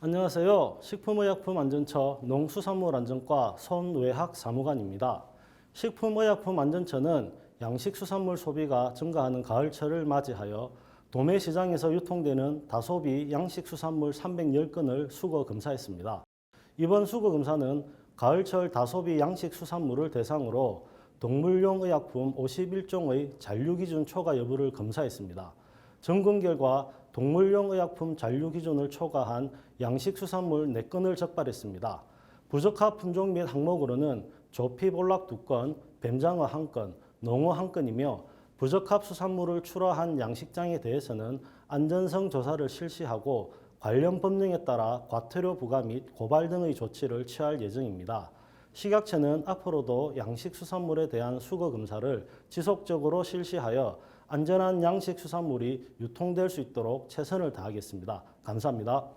안녕하세요. 식품의약품안전처 농수산물안전과 손외학 사무관입니다. 식품의약품안전처는 양식수산물 소비가 증가하는 가을철을 맞이하여 도매 시장에서 유통되는 다소비 양식수산물 310건을 수거 검사했습니다. 이번 수거 검사는 가을철 다소비 양식수산물을 대상으로 동물용 의약품 51종의 잔류 기준 초과 여부를 검사했습니다. 점검 결과 동물용 의약품 잔류 기준을 초과한 양식 수산물 4건을 적발했습니다. 부적합 품종 및 항목으로는 조피볼락 2건, 뱀장어 1건, 농어 1건이며 부적합 수산물을 출하한 양식장에 대해서는 안전성 조사를 실시하고 관련 법령에 따라 과태료 부과 및 고발 등의 조치를 취할 예정입니다. 식약처는 앞으로도 양식 수산물에 대한 수거 검사를 지속적으로 실시하여 안전한 양식 수산물이 유통될 수 있도록 최선을 다하겠습니다. 감사합니다.